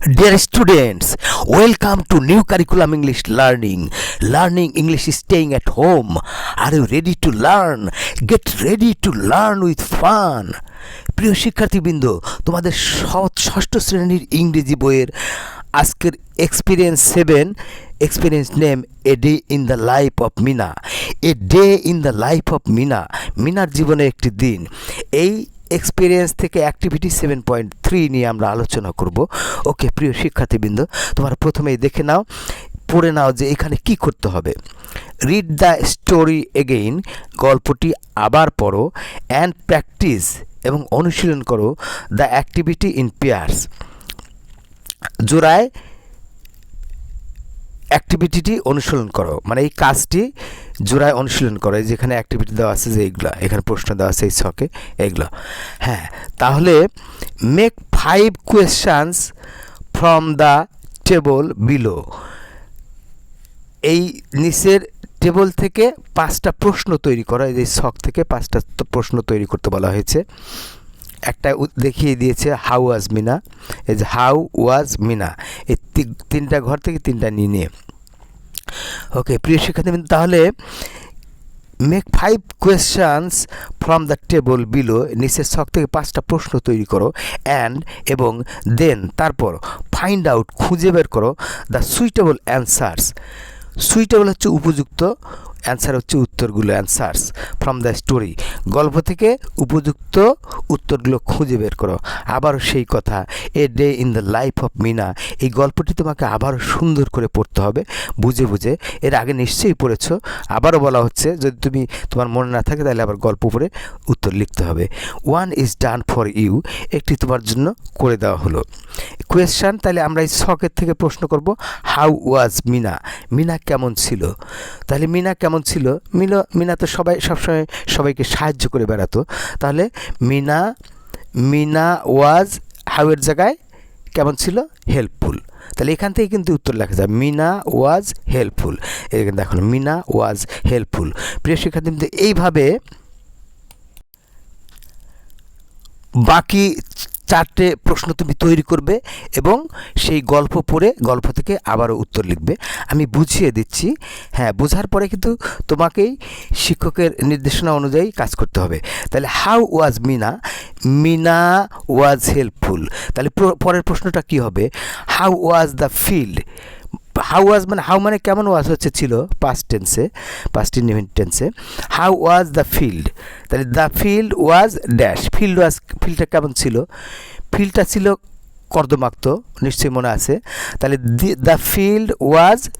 Students, welcome to new curriculum English learning. Learning English is staying at home. Are you ready to learn? Get ready to learn with fun. প্রিয় শিক্ষার্থীবৃন্দ তোমাদের ষ- ষষ্ঠ শ্রেণির ইংরেজি বইয়ের আজকের experience seven experience name a day in the life of Meena a day in the life of Meena মিনার জীবনে একটি দিন এই এক্সপিরিয়েন্স থেকে অ্যাক্টিভিটি সেভেন পয়েন্ট থ্রি নিয়ে আমরা আলোচনা করব। ওকে প্রিয় শিক্ষার্থীবৃন্দ, তোমরা প্রথমেই দেখে নাও, পড়ে নাও যে এখানে কি করতে হবে। রিড দ্য স্টোরি এগেইন গল্পটি আবার পড়ো অ্যান্ড প্র্যাকটিস এবং অনুশীলন করো দ্য অ্যাক্টিভিটি ইন পেয়ার্স জোড়ায় অ্যাক্টিভিটিটি অনুশীলন করো। মানে এই কাজটি জোড়ায় অনুশীলন করো। যেখানে অ্যাক্টিভিটি দেওয়া আছে যে এইগুলো, এখানে প্রশ্ন দেওয়া আছে এই ছকে, এইগুলো। হ্যাঁ তাহলে make five questions from the table below এই নিচের টেবল থেকে পাঁচটা প্রশ্ন তৈরি করা। এই ছক থেকে পাঁচটা প্রশ্ন তৈরি করতে বলা হয়েছে। একটা দেখিয়ে দিয়েছে হাউ ওয়াজ মিনা এই যে হাউ ওয়াজ মিনা এই তিনটা ঘর থেকে তিনটা নিয়ে। নিয়ে ওকে প্রিয় শিক্ষার্থী তাহলে make five questions from the table below নিচের ছক থেকে পাঁচটা প্রশ্ন তৈরি করো অ্যান্ড এবং দেন তারপর ফাইন্ড আউট খুঁজে বের করো দ্য সুইটেবল অ্যান্সার্স সুইটেবল হচ্ছে উপযুক্ত অ্যান্সার হচ্ছে উত্তরগুলো অ্যান্সার্স ফ্রম দ্য স্টোরি গল্প থেকে উপযুক্ত উত্তরগুলো খুঁজে বের করো। আবারও সেই কথা a day in the life of Meena এই গল্পটি তোমাকে আবারও সুন্দর করে পড়তে হবে, বুঝে বুঝে। এর আগে নিশ্চয়ই পড়েছ। আবারও বলা হচ্ছে, যদি তুমি, তোমার মনে না থাকে, তাহলে আবার গল্প পড়ে উত্তর লিখতে হবে। One is done for you একটি তোমার জন্য করে দেওয়া হলো। কোয়েশ্চান তাহলে আমরা এই ছকের থেকে প্রশ্ন করব হাউ ওয়াজ মিনা? মিনা কেমন ছিল? তাহলে মিনা কেমন ছিল? মিনা মিনা তো সবাই, সবসময় সবাইকে সাহায্য করে বেড়াতো। তাহলে মিনা মিনা ওয়াজ হাউয়ের জায়গায় কেমন ছিল? হেল্পফুল তাহলে এখান থেকে কিন্তু উত্তর লেখা যায়, মিনা ওয়াজ হেল্পফুল এখানে দেখুন, মিনা ওয়াজ হেল্পফুল প্রিয় শিক্ষার্থী, এইভাবে বাকি চারটে প্রশ্ন তুমি তৈরি করবে এবং সেই গল্প পড়ে গল্প থেকে আবারও উত্তর লিখবে। আমি বুঝিয়ে দিচ্ছি। হ্যাঁ বোঝার পরে কিন্তু তোমাকেই শিক্ষকের নির্দেশনা অনুযায়ী কাজ করতে হবে। তাহলে how was Meena Meena was helpful তাহলে পরের প্রশ্নটা কি হবে? How was the field how was মানে হাউ মানে কেমন ওয়াজ হচ্ছে ছিল? পাস্ট টেন্সে পাস্ট ইনডিফিনিট টেন্সে হাউ ওয়াজ দ্য ফিল্ড তাহলে the field was dash field was ফিল্ডটা কেমন ছিল? ফিল্ডটা ছিল কর্দমাক্ত, নিশ্চয়ই মনে আছে। তাহলে দ্য ফিল্ড ওয়াজ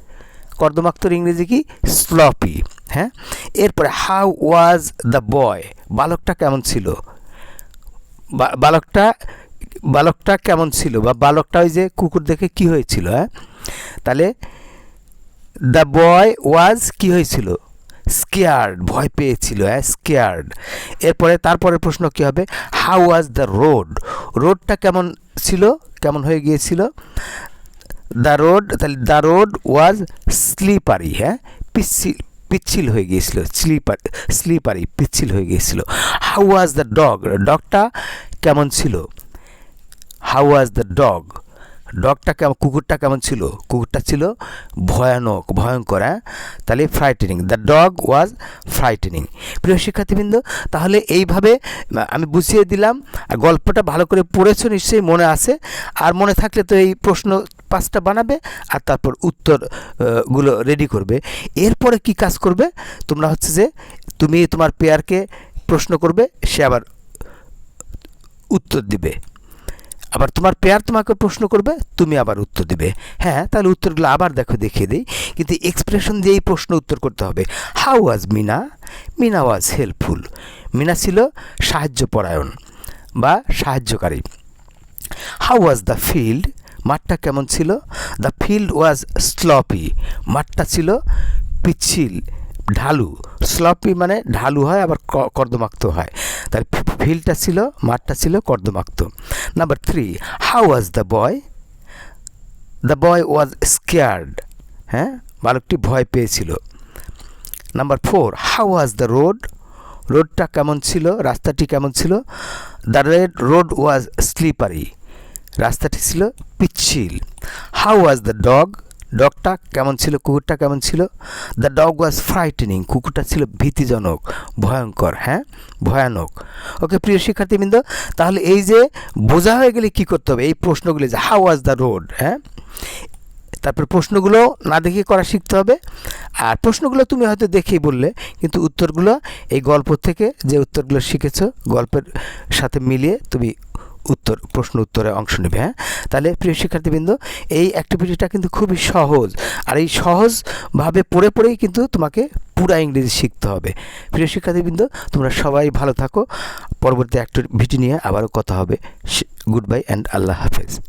কর্দমাক্তর ইংরেজি কি? স্লপি হ্যাঁ? এরপরে হাউ ওয়াজ দ্য বয় বালকটা কেমন ছিল? বালকটা বালকটা কেমন ছিল? বা, বালকটা ওই যে কুকুর দেখে কি হয়েছিল হ্যাঁ? তাহলে দ্য বয় ওয়াজ কি হয়েছিল? স্কেয়ার্ড ভয় পেয়েছিল স্কেয়ার্ড এরপরে তারপরে প্রশ্ন কি হবে? হাউ ওয়াজ দ্য রোড রোডটা কেমন ছিল? কেমন হয়ে গিয়েছিল? দ্য রোড তাহলে দ্য রোড ওয়াজ স্লিপারি হ্যাঁ? পিচ্ছিল পিচ্ছিল হয়ে গিয়েছিল স্লিপার স্লিপারি পিচ্ছিল হয়ে গিয়েছিল। হাউ ওয়াজ দ্য ডগ ডগটা কেমন ছিল? হাউ ওয়াজ দ্য ডগ ডগটা কেমন, কুকুরটা কেমন ছিল? কুকুরটা ছিল ভয়ানক, ভয়ঙ্কর হ্যাঁ? তাহলে frightening the dog was frightening প্রিয় শিক্ষার্থীবৃন্দ, তাহলে এইভাবে আমি বুঝিয়ে দিলাম, আর গল্পটা ভালো করে পড়েছো নিশ্চয়ই মনে আছে, আর মনে থাকলে তো এই প্রশ্ন পাঁচটা বানাবে, আর তারপর উত্তরগুলো রেডি করবে। এরপরে কি কাজ করবে? তোমরা হচ্ছে যে তুমি তোমার পেয়ারকে প্রশ্ন করবে, সে আবার উত্তর দিবে। আবার তোমার পেয়ার তোমাকে প্রশ্ন করবে, তুমি আবার উত্তর দিবে। হ্যাঁ তাহলে উত্তরগুলো আবার দেখো, দেখিয়ে দিই। কিন্তু এক্সপ্রেশন দিয়েই প্রশ্ন উত্তর করতে হবে। How was Meena Meena was helpful Meena ছিল সাহায্যপরায়ণ বা সাহায্যকারী। হাউ ওয়াজ দ্য ফিল্ড মাঠটা কেমন ছিল? দ্য ফিল্ড ওয়াজ স্লপি মাঠটা ছিল পিচ্ছিল, ঢালু। স্লপি মানে ঢালু হয়, আবার কর্দমাক্ত হয়। তার ফিল্ডটা ছিল, মাঠটা ছিল কর্দমাক্ত। Number three how was the boy the boy was scared হ্যাঁ? বালকটি ভয় পেয়েছিল। Number four how was the road রোডটা কেমন ছিল? রাস্তাটি কেমন ছিল? The red road was slippery রাস্তাটি ছিল পিচ্ছিল। হাউ ওয়াজ দ্য ডগ ডগটা কেমন ছিল, কুকুরটা কেমন ছিল? দ্য ডগ ওয়াজ ফ্রাইটেনিং কুকুরটা ছিল ভীতিজনক, ভয়ঙ্কর হ্যাঁ? ভয়ানক। ওকে প্রিয় শিক্ষার্থীবৃন্দ, তাহলে এই যে বোঝা হয়ে গেলে কী করতে হবে? এই প্রশ্নগুলি যে হাউ ওয়াজ দ্য রোড হ্যাঁ? তারপর প্রশ্নগুলো না দেখে করা শিখতে হবে। আর প্রশ্নগুলো তুমি হয়তো দেখেই বললে, কিন্তু উত্তরগুলো এই গল্প থেকে যে উত্তরগুলো শিখেছো, গল্পের সাথে মিলিয়ে তুমি উত্তর, প্রশ্ন উত্তরে অংশ নেবে হ্যাঁ? তাহলে প্রিয় শিক্ষার্থীবৃন্দ, এই অ্যাক্টিভিটিটা কিন্তু খুবই সহজ। আর এই সহজভাবে পড়ে পড়েই কিন্তু তোমাকে পুরা ইংরেজি শিখতে হবে। প্রিয় শিক্ষার্থীবৃন্দ, তোমরা সবাই ভালো থাকো। পরবর্তী অ্যাক্টিভিটি নিয়ে আবারও কথা হবে। গুড বাই অ্যান্ড আল্লাহ হাফেজ।